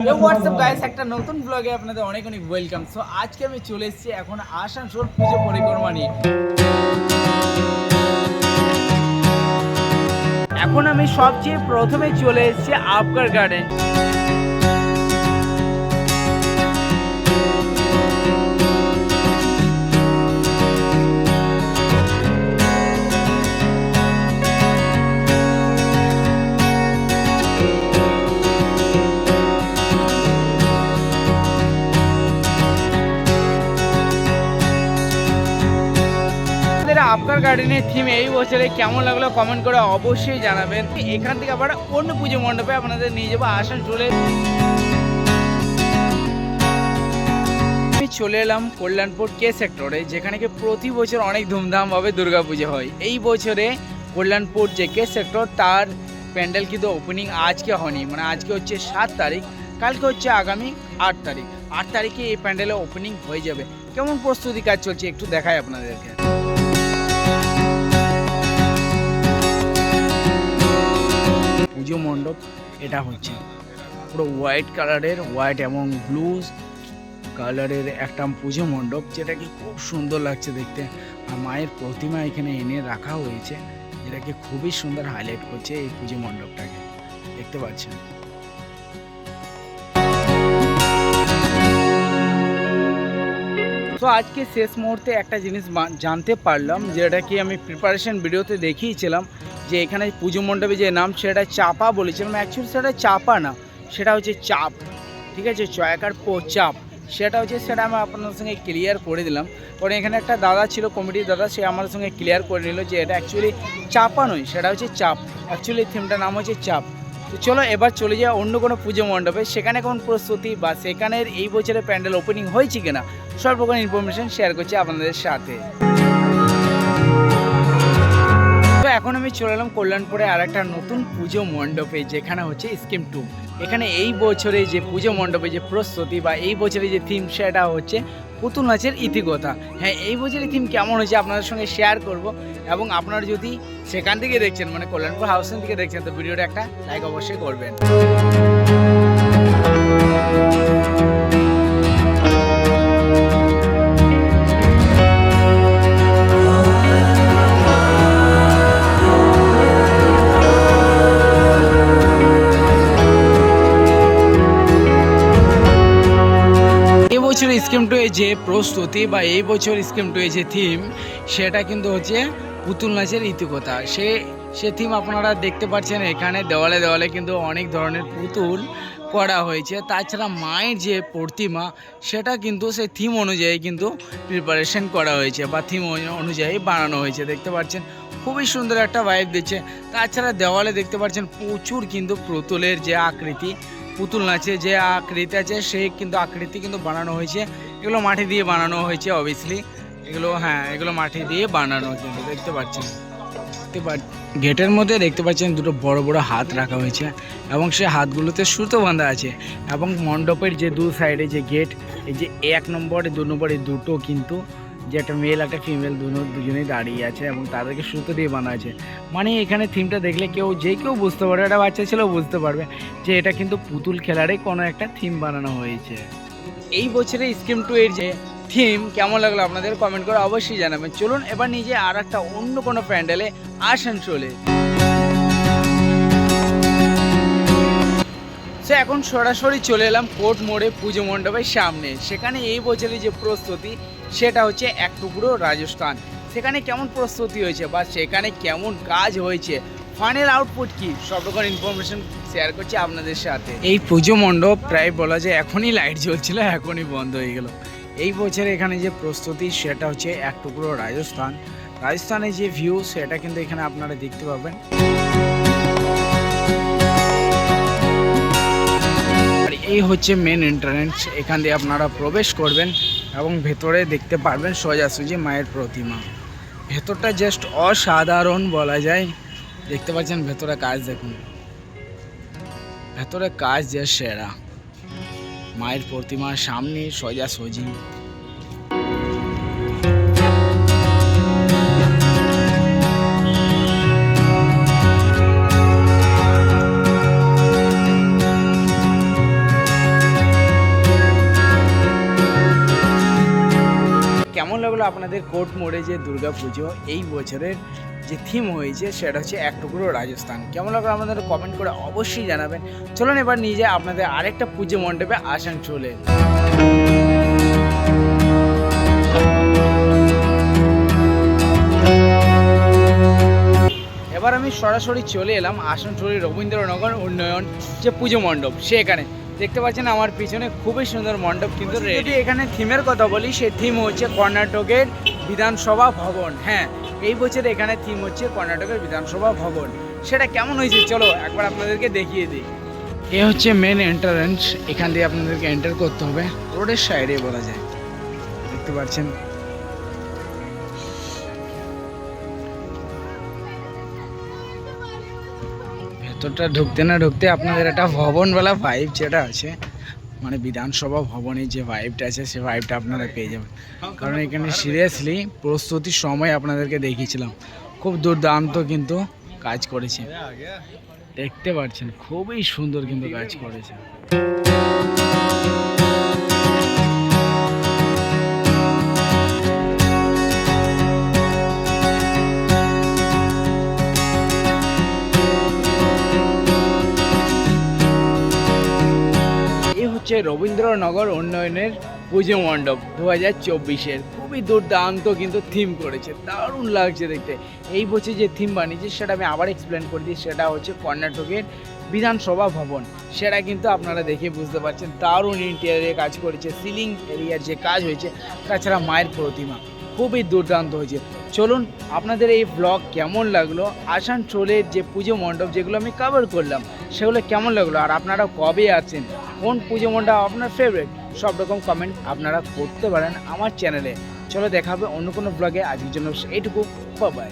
WhatsApp guys একটা নতুন ব্লগে আপনাদের অনেক অনেক ওয়েলকাম সো আজকে আমি চলে এসেছি এখন আসানসোল পুজো পরিক্রমা নিয়ে। এখন আমি সবচেয়ে প্রথমে চলে এসেছি আফগার গার্ডেন আফগার গার্ডেনের থিম এই বছরে কেমন লাগল কমেন্ট করে অবশ্যই জানাবেন। এখান থেকে আবার অন্য পুজো মণ্ডপে আপনাদের নিয়ে যাব আসানসোলে আমি চলে এলাম কল্যাণপুর কে সেক্টরে যেখানে কি প্রতি বছর অনেক ধুমধামভাবে দুর্গা পুজো হয়। এই বছরে কল্যাণপুর যে কে সেক্টর তার প্যান্ডেল কিন্তু ওপেনিং আজকে হয়নি। মানে আজকে হচ্ছে সাত তারিখ, কালকে হচ্ছে আগামী আট তারিখ। আট তারিখে এই প্যান্ডেলের ওপেনিং হয়ে যাবে। কেমন প্রস্তুতি কাজ চলছে একটু দেখাই আপনাদেরকে। এটা হচ্ছে। পুরো হোয়াইট কালারের হোয়াইট এবং ব্লু কালারের একটা পুজো মণ্ডপ যেটাকে খুব সুন্দর লাগছে দেখতে। আর মায়ের প্রতিমা এখানে এনে রাখা হয়েছে যেটাকে খুবই সুন্দর হাইলাইট করছে এই পুজো মণ্ডপটাকে। দেখতে পাচ্ছেন? তো আজকে শেষ মুহূর্তে একটা জিনিস জানতে পারলাম, যেটা কি আমি প্রিপারেশন ভিডিওতে দেখিয়েছিলাম, যে এখানে পুজো মণ্ডপে যে নাম সেটা চাপা বলেছিলাম অ্যাকচুয়ালি সেটা চাপা না, সেটা হচ্ছে চাপ, ঠিক আছে? চয়াকার পো চাপ সেটা হচ্ছে সেটা আমি আপনার সঙ্গে ক্লিয়ার করে দিলাম। পরে এখানে একটা দাদা ছিল কমিটির দাদা, সে আমার সঙ্গে ক্লিয়ার করে নিল যে এটা অ্যাকচুয়ালি চাপা নয়, সেটা হচ্ছে চাপ। অ্যাকচুয়ালি থিমটার নাম হচ্ছে চাপ। তো চলো এবার চলে যাওয়া অন্য কোনো পুজো মণ্ডপে। সেখানে কোন প্রস্তুতি বা সেখানের এই বছরের প্যান্ডেল ওপেনিং হয়েছে কিনা সব রকম ইনফরমেশন শেয়ার করছি আপনাদের সাথে। এখন আমি চলে এলাম কল্যাণপুরে আর একটা নতুন পুজো মণ্ডপে, যেখানে হচ্ছে স্কিম টু এখানে এই বছরে যে পুজো মণ্ডপে যে প্রস্তুতি বা এই বছরে যে থিম সেটা হচ্ছে পুতুল নাচের ইতিকথা। হ্যাঁ এই বছরের থিম কেমন হয়েছে আপনাদের সঙ্গে শেয়ার করব এবং আপনারা যদি সেখান থেকে দেখছেন মানে কল্যাণপুর হাউসিং থেকে দেখছেন, তো ভিডিওটা একটা লাইক অবশ্যই করবেন। স্কিম টু যে প্রস্তুতি বা এই বছর স্কিম টু যে থিম সেটা কিন্তু হচ্ছে পুতুল নাচের ইতিকথা। সে সে থিম আপনারা দেখতে পাচ্ছেন এখানে দেওয়ালে দেওয়ালে কিন্তু অনেক ধরনের পুতুল করা হয়েছে। তাছাড়া মায়ের যে প্রতিমা, সেটা কিন্তু সেই থিম অনুযায়ী কিন্তু প্রিপারেশন করা হয়েছে বা থিম অনুযায়ী বানানো হয়েছে। দেখতে পাচ্ছেন, খুবই সুন্দর একটা ভাইব দিচ্ছে। তাছাড়া দেওয়ালে দেখতে পাচ্ছেন প্রচুর কিন্তু পুতুলের যে আকৃতি পুতুল নাচে, যে আকৃতি আছে, সেই কিন্তু আকৃতি কিন্তু বানানো হয়েছে। এগুলো মাটি দিয়ে বানানো হয়েছে অবভিয়াসলি এগুলো হ্যাঁ এগুলো মাটি দিয়ে বানানো কিন্তু, দেখতে পাচ্ছেন। দেখতে পা- গেটের মধ্যে দেখতে পাচ্ছেন দুটো বড় বড় হাত রাখা হয়েছে এবং সে হাতগুলোতে সুতো বাঁধা আছে এবং মণ্ডপের যে দু সাইডে যে গেট এই যে এক নম্বর, দু নম্বর দুটো কিন্তু যে একটা মেল একটা ফিমেল দুনো দুজনেই দাঁড়িয়ে আছে এবং তাদেরকে সুতো দিয়ে বাঁধা আছে। মানে এখানে থিমটা দেখলে কেউ, যে কেউ বুঝতে পারবে, একটা বাচ্চা ছেলেও বুঝতে পারবে যে এটা কিন্তু পুতুল খেলারই কোনো একটা থিম বানানো হয়েছে। এই বছরে স্কিম টু এর যে থিম কেমন লাগল আপনাদের কমেন্ট করে অবশ্যই জানাবেন। চলুন এবার নিজে আর একটা অন্য কোনো প্যান্ডেলে আসানসোলে সে এখন সরাসরি চলে এলাম কোর্ট মোড়ে পুজো মণ্ডপের সামনে। সেখানে এই বছরের যে প্রস্তুতি সেটা হচ্ছে এক টুকরো রাজস্থান। সেখানে কেমন প্রস্তুতি হয়েছে বা সেখানে কেমন কাজ হয়েছে? ফাইনাল আউটপুট কি? সব রকম ইনফরমেশন শেয়ার করছি আপনাদের সাথে। এই পুজো মণ্ডপ প্রায় বলা যায় এখনই লাইট জ্বলছিল, এখনই বন্ধ হয়ে গেল। এই বছর এখানে যে প্রস্তুতি, সেটা হচ্ছে এক টুকরো রাজস্থান। রাজস্থানের যে ভিউ সেটা কিন্তু এখানে আপনারা দেখতে পাবেন। এই হচ্ছে মেন এন্ট্রান্স এখান দিয়ে আপনারা প্রবেশ করবেন। এবং ভেতরে দেখতে পারবেন সোজাসুজি মায়ের প্রতিমা। ভেতরটা জাস্ট অসাধারণ বলা যায়। দেখতে পাচ্ছেন ভেতরে কাজ দেখুন। ভেতরে কাজ যে সেরা। মায়ের প্রতিমার সামনে সোজাসুজি। আপনাদের কোর্ট মোড়ে যে দুর্গা পুজো এই বছরের যে থিম হয়েছে, সেটা হচ্ছে এক টুকরো রাজস্থান। কেমন লাগল আপনাদের কমেন্ট করে অবশ্যই জানাবেন। চলুন এবার নিয়ে আপনাদের আরেকটা পুজো মণ্ডপে আসানসোলে। এবার আমি সরাসরি চলে এলাম আসানসোলের রবীন্দ্রনগর উন্নয়ন যে পুজো মণ্ডপ, সেখানে। দেখতে পাচ্ছেন আমার পিছনে খুবই সুন্দর মণ্ডপ কিন্তু যদি এখানে থিমের কথা বলি সে থিম হচ্ছে কর্ণাটকের বিধানসভা ভবন। হ্যাঁ এই বছর এখানে থিম হচ্ছে কর্ণাটকের বিধানসভা ভবন। সেটা কেমন হয়েছে? চলো একবার আপনাদেরকে দেখিয়ে দিই। এ হচ্ছে মেন এন্ট্রান্স এখান দিয়ে আপনাদেরকে এন্টার করতে হবে। রোডের সাইডে বলা যায়। দেখতে পাচ্ছেন? ভেতরটা ঢুকতে না ঢুকতে আপনাদের একটা ভবনওয়ালা ভাইব যেটা আছে মানে বিধানসভা ভবনের যে ভাইবটা আছে, সে ভাইবটা আপনারা পেয়ে যাবেন। কারণ এখানে সিরিয়াসলি প্রস্তুতির সময় আপনাদেরকে দেখিয়েছিলাম। খুব দুর্দান্ত কিন্তু কাজ করেছে। দেখতে পাচ্ছেন, খুবই সুন্দর কিন্তু কাজ করেছে। এই হচ্ছে রবীন্দ্রনগর উন্নয়নের পুজো মণ্ডপ দু হাজার চব্বিশের। খুবই দুর্দান্ত কিন্তু থিম করেছে, দারুণ লাগছে দেখতে। এই বছর যে থিম বানিয়েছে সেটা আমি আবার এক্সপ্লেন করে দিই, সেটা হচ্ছে কর্ণাটকের বিধানসভা ভবন। সেটা কিন্তু আপনারা দেখে বুঝতে পারছেন, দারুণ ইন্টেরিয়ারে কাজ করেছে সিলিং এরিয়ার যে কাজ হয়েছে, তাছাড়া মায়ের প্রতিমা, খুবই দুর্দান্ত হয়েছে। চলুন, আপনাদের এই ব্লগ কেমন লাগল, আসানসোলের যে পুজো মণ্ডপ যেগুলো আমি কভার করলাম, সেগুলো কেমন লাগল, আর আপনারা কবে আছেন কোন পুজো মণ্ডপ আপনার ফেভারিট সব রকম কমেন্ট আপনারা করতে পারেন আমার চ্যানেলে চলো দেখা হবে অন্য কোনো ব্লগে আজকের জন্য এইটুকু। বাই